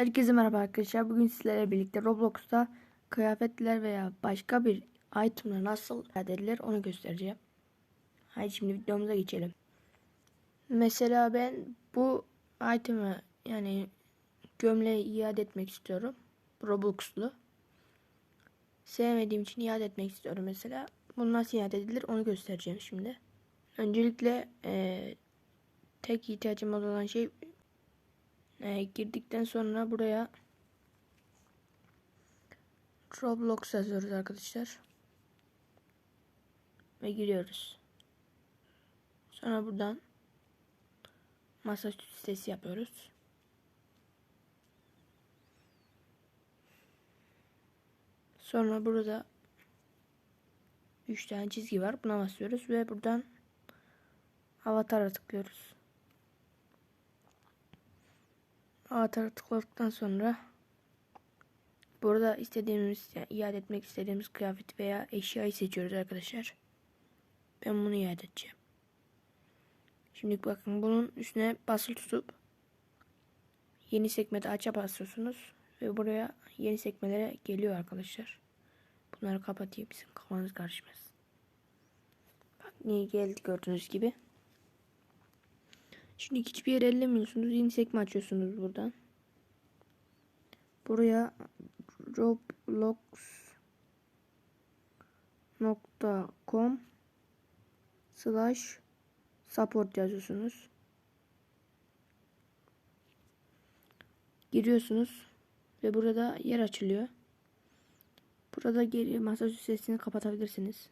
Herkese merhaba arkadaşlar. Bugün sizlerle birlikte Roblox'ta kıyafetler veya başka bir itemler nasıl elde edilir onu göstereceğim. Haydi şimdi videomuza geçelim. Mesela ben bu itemi yani gömleği iade etmek istiyorum. Roblox'lu. Sevmediğim için iade etmek istiyorum mesela. Bunu nasıl iade edilir onu göstereceğim şimdi. Öncelikle eee, tek ihtiyacım olan şey e, girdikten sonra buraya Roblox yazıyoruz arkadaşlar. Ve giriyoruz. Sonra buradan masaüstü sitesi yapıyoruz. Sonra burada 3 tane çizgi var. Buna basıyoruz ve buradan avatara tıklıyoruz. Avatara tıkladıktan sonra burada istediğimiz yani iade etmek istediğimiz kıyafet veya eşyayı seçiyoruz arkadaşlar. Ben bunu iade edeceğim. Şimdi bakın bunun üstüne basılı tutup yeni sekmede aça basıyorsunuz ve buraya yeni sekmelere geliyor arkadaşlar. Bunları kapatayım bizim kafanız karışmasın. Bak niye geldi gördüğünüz gibi. Şimdi hiçbir yere ellemiyorsunuz. Yeni sekme açıyorsunuz buradan. Buraya roblox.com slash support yazıyorsunuz. Giriyorsunuz ve burada yer açılıyor. Burada geri masaüstü sesini kapatabilirsiniz.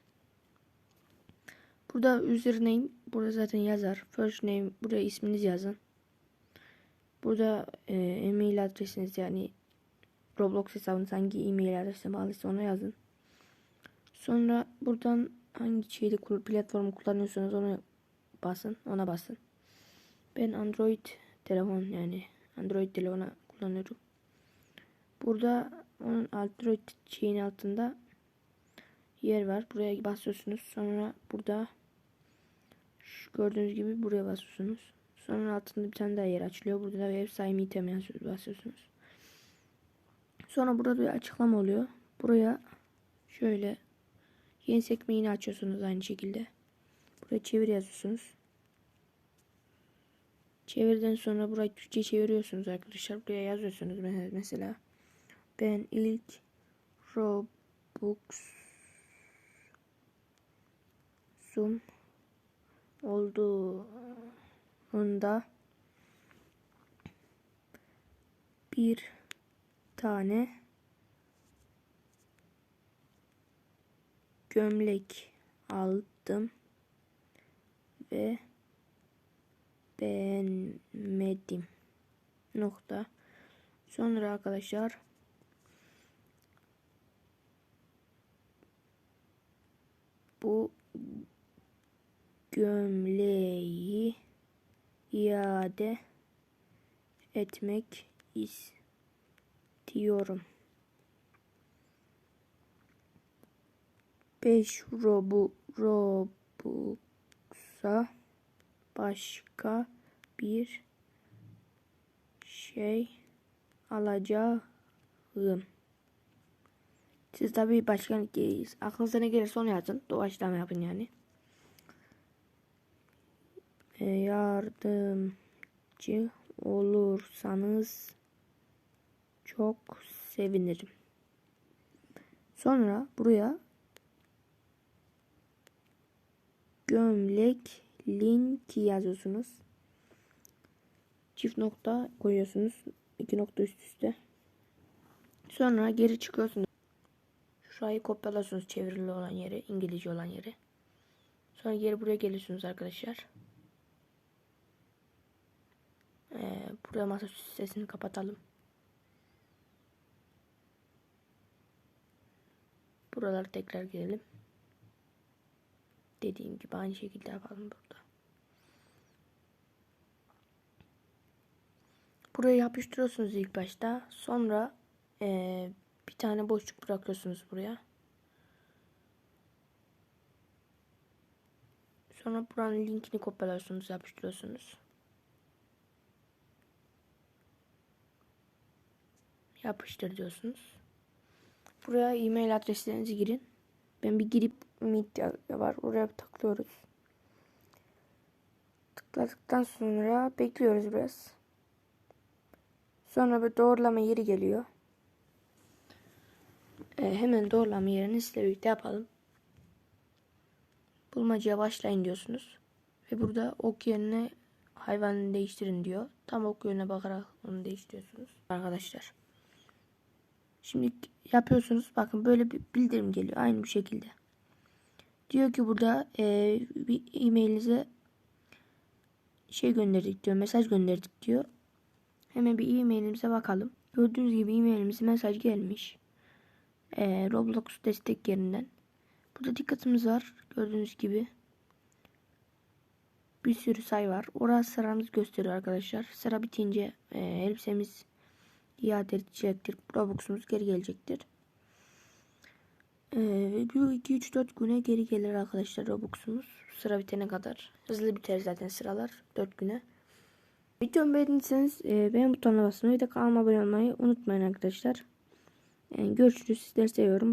Burada username burada zaten yazar. First name buraya isminiz yazın. Burada e, e-mail adresiniz yani Roblox hesabınız hangi e-mail adresine bağlıysa ona yazın. Sonra buradan hangi şeyde platformu kullanıyorsanız onu basın. Ona basın. Ben Android telefon yani Android telefona kullanıyorum. Burada onun Android şeyin altında yer var. Buraya basıyorsunuz. Sonra burada şu gördüğünüz gibi buraya basıyorsunuz. Sonra altında bir tane daha yer açılıyor. Burada da web sahibi item basıyorsunuz. Sonra burada bir açıklama oluyor. Buraya şöyle yeni sekme yine açıyorsunuz aynı şekilde. Buraya çevir yazıyorsunuz. Çevirden sonra burayı Türkçe çeviriyorsunuz arkadaşlar. Buraya yazıyorsunuz mesela. Ben ilk Robux sum olduğunda bir tane gömlek aldım ve beğenmedim. Nokta. Sonra arkadaşlar bu gömleği iade etmek istiyorum. 5 robu robuxa başka bir şey alacağım. Siz tabii başka aklınıza ne gelirse onu yazın. Doğaçlama yapın yani. Yardımcı olursanız çok sevinirim. Sonra buraya gömlek link yazıyorsunuz. Çift nokta koyuyorsunuz. iki nokta üst üste. Sonra geri çıkıyorsunuz. Şurayı kopyalıyorsunuz çevrili olan yeri, İngilizce olan yeri. Sonra geri buraya geliyorsunuz arkadaşlar. Ee, buraya masaüstü sesini kapatalım. Buraları tekrar girelim. Dediğim gibi aynı şekilde yapalım burada. Burayı yapıştırıyorsunuz ilk başta. Sonra ee, bir tane boşluk bırakıyorsunuz buraya. Sonra buranın linkini kopyalıyorsunuz, yapıştırıyorsunuz. Yapıştır diyorsunuz. Buraya e-mail adreslerinizi girin. Ben bir girip Meet var. Oraya tıklıyoruz. Tıkladıktan sonra bekliyoruz biraz. Sonra bir doğrulama yeri geliyor. Ee, hemen doğrulama yerini sizle birlikte yapalım. Bulmacaya başlayın diyorsunuz. Ve burada ok yerine hayvanını değiştirin diyor. Tam ok yönüne bakarak onu değiştiriyorsunuz. Arkadaşlar. Şimdi yapıyorsunuz. Bakın böyle bir bildirim geliyor. Aynı bir şekilde. Diyor ki burada e, bir e-mailinize şey gönderdik diyor. Mesaj gönderdik diyor. Hemen bir e-mailimize bakalım. Gördüğünüz gibi e-mailimize mesaj gelmiş. E, Roblox destek yerinden. Burada dikkatimiz var. Gördüğünüz gibi. Bir sürü sayı var. Orası sıramız gösteriyor arkadaşlar. Sıra bitince e, elbisemiz iade edilecektir. Robux'umuz geri gelecektir. Ee, bu 2-3-4 güne geri gelir arkadaşlar Robux'umuz. Sıra bitene kadar. Hızlı biter zaten sıralar. 4 güne. Videomu beğendiyseniz e, beğen butonuna basmayı ve de kanalıma abone olmayı unutmayın arkadaşlar. Yani görüşürüz. Sizleri seviyorum.